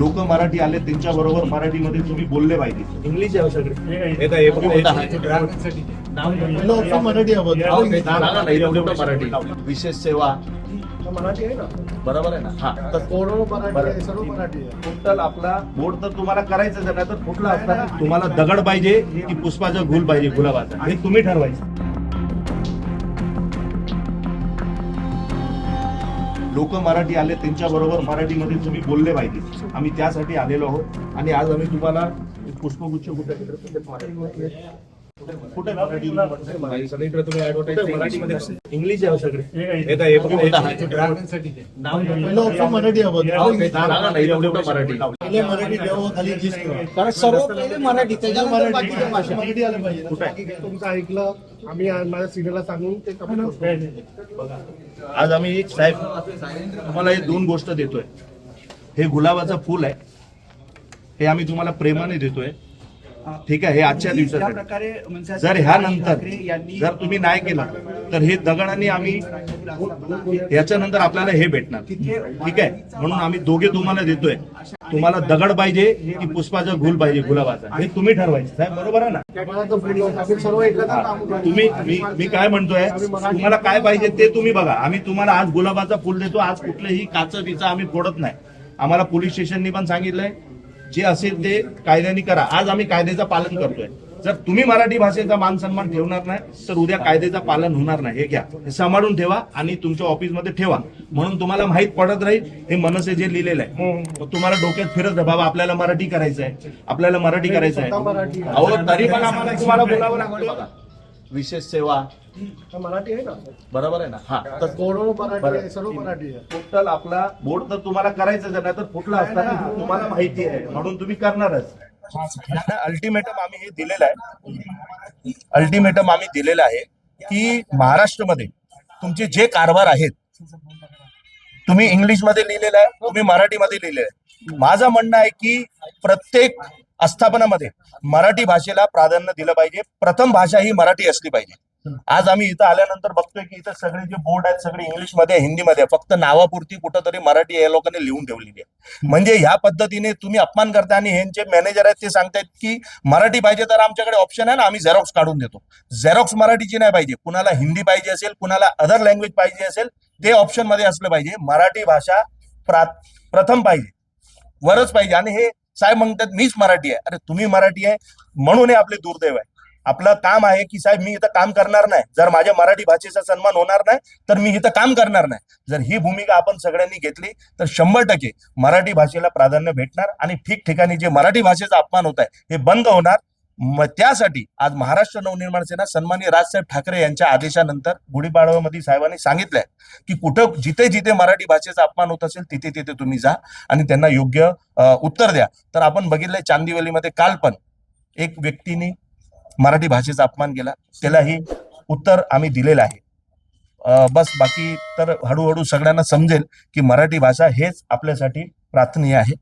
लोक मराठी आले त्यांच्या बरोबर मराठीमध्ये तुम्ही बोलले पाहिजे. इंग्लिश आहे सगळे मराठी मराठी विशेष सेवा. मराठी आहे ना? बरोबर आहे ना? हा. तर कोरो मराठी बरं. आहे सर्व मराठी आहे. टोटल आपला बोर्ड तर तुम्हाला करायचं आहे ना तर कुठला असणार तुम्हाला दगड पाहिजे की पुष्पाचा गुल पाहिजे गुलाबाचा. हे तुम्ही ठरवायचं. लोक मराठी आले त्यांच्याबरोबर मराठीमध्ये तुम्ही बोलले पाहिजे. आम्ही त्यासाठी आलेलो आहोत. आणि आज आम्ही तुम्हाला पुष्पगुच्छ कुठे सगळीकडे तुम्ही इंग्लिश आहे सगळे. हे हे मराठी? हे खाली कारण सर्व पहिले आलं पाहिजे. तुमचं ऐकलं आम्ही आज माझ्या सिनियरला सांगून ते. आज आम्ही एक साहेब तुम्हाला हे दोन गोष्ट देतोय. हे गुलाबाचं फुल आहे. हे आम्ही तुम्हाला प्रेमाने देतोय. ठीक आहे हे आजच्या दिवसासाठी. जर ह्यानंतर जर तुम्ही नाही केलं तर हे दगडाने आम्ही याच्यानंतर आपल्याला हे भेटणार. ठीक आहे म्हणून आम्ही दोघे तुम्हाला देतोय. तुम्हाला दगड पाहिजे की पुष्पाचा गुल पाहिजे गुलाबाचा. हे तुम्ही ठरवायचं. साहेब बरोबर आहे ना. तुम्ही मी मी काय म्हणतोय तुम्हाला काय पाहिजे ते तुम्ही बघा. आम्ही तुम्हाला आज गुलाबाचा फुल देतो आज कुठलेही काच बिचा आम्ही फोडत नाही. आम्हाला पोलीस स्टेशननी पण सांगितलंय जे असेल ते कायद्याने करा. आज आम्ही कायद्याचं पालन करतोय. जर तुम्ही मराठी भाषेचा मान सन्मान ठेवणार नाही तर उद्या कायद्याचं पालन होणार नाही. हे घ्या. हे सांभाळून ठेवा आणि तुमच्या ऑफिसमध्ये ठेवा. म्हणून तुम्हाला माहीत पडत राहील हे मनसे जे लिहिलेलं आहे. तुम्हाला डोक्यात फिरत राहा बाबा आपल्याला मराठी करायचं आहे आपल्याला मराठी करायचं आहे अहो तरी पण आम्हाला तुम्हाला बोलावं लागतं. बघा विशेष सेवा. मराठी आहे ना? बरोबर आहे ना? हा. तर कोरो मराठी. आहे सर्व मराठी आहे. टोटल आपला बोर्ड तर तुम्हाला करायचं आहे ना तर कुठला असणार आहे, तुम्हाला माहिती आहे. म्हणून तुम्ही करणारच. अल्टिमेटम आम्ही हे दिलेलं आहे. अल्टिमेटम आम्ही दिलेलं आहे की महाराष्ट्रामध्ये तुमचे जे कारभार आहेत तुम्ही इंग्लिशमध्ये लिहिलेलं आहे तुम्ही मराठीमध्ये लिहिलेलं आहे. माझं म्हणणं आहे की प्रत्येक आस्थापनामध्ये मराठी भाषेला प्राधान्य दिलं पाहिजे. प्रथम भाषा ही मराठी असली पाहिजे. आज आम्ही इथं आल्यानंतर बघतोय की इथं सगळे जे बोर्ड आहेत सगळे इंग्लिशमध्ये हिंदीमध्ये फक्त नावापुरती कुठंतरी मराठी या लोकांनी लिहून ठेवलेली आहे. म्हणजे ह्या पद्धतीने तुम्ही अपमान करता आणि ह्यांचे मॅनेजर आहेत ते सांगतायत की मराठी पाहिजे तर आमच्याकडे ऑप्शन आहे ना आम्ही झेरॉक्स काढून देतो. झेरॉक्स मराठीची नाही पाहिजे. कुणाला हिंदी पाहिजे असेल कुणाला अदर लँग्वेज पाहिजे असेल ते ऑप्शनमध्ये असलं पाहिजे. मराठी भाषा प्रा प्रथम पाहिजे. वरच पाहिजे. आणि हे साहेब म्हणतात मीच मराठी आहे. अरे तुम्ही मराठी आहे म्हणून हे आपले दुर्दैव आहे. आपलं काम आहे की साहेब मी इथं काम करणार नाही. जर माझ्या मराठी भाषेचा सन्मान होणार नाही तर मी इथं काम करणार नाही. जर ही भूमिका आपण सगळ्यांनी घेतली तर शंभर टक्के मराठी भाषेला प्राधान्य भेटणार आणि ठिकठिकाणी जे मराठी भाषेचा अपमान होत आहे हे बंद होणार. त्यासाठी आज महाराष्ट्र नवनिर्माण सेना सन्माननीय राजसाहेब ठाकरे यांच्या आदेशानंतर गुढीपाडव्यामध्ये साहेबांनी सांगितलंय की कुठं जिथे जिथे मराठी भाषेचा अपमान होत असेल तिथे तिथे तुम्ही जा आणि त्यांना योग्य उत्तर द्या. तर आपण बघितलंय चांदिवलीमध्ये काल पण एक व्यक्तीने मराठी भाषेचा अपमान केला. त्यालाही उत्तर आम्ही दिलेलं आहे. बस बाकी तर हळूहळू सगळ्यांना समजेल की मराठी भाषा हेच आपल्यासाठी प्रार्थनीय आहे.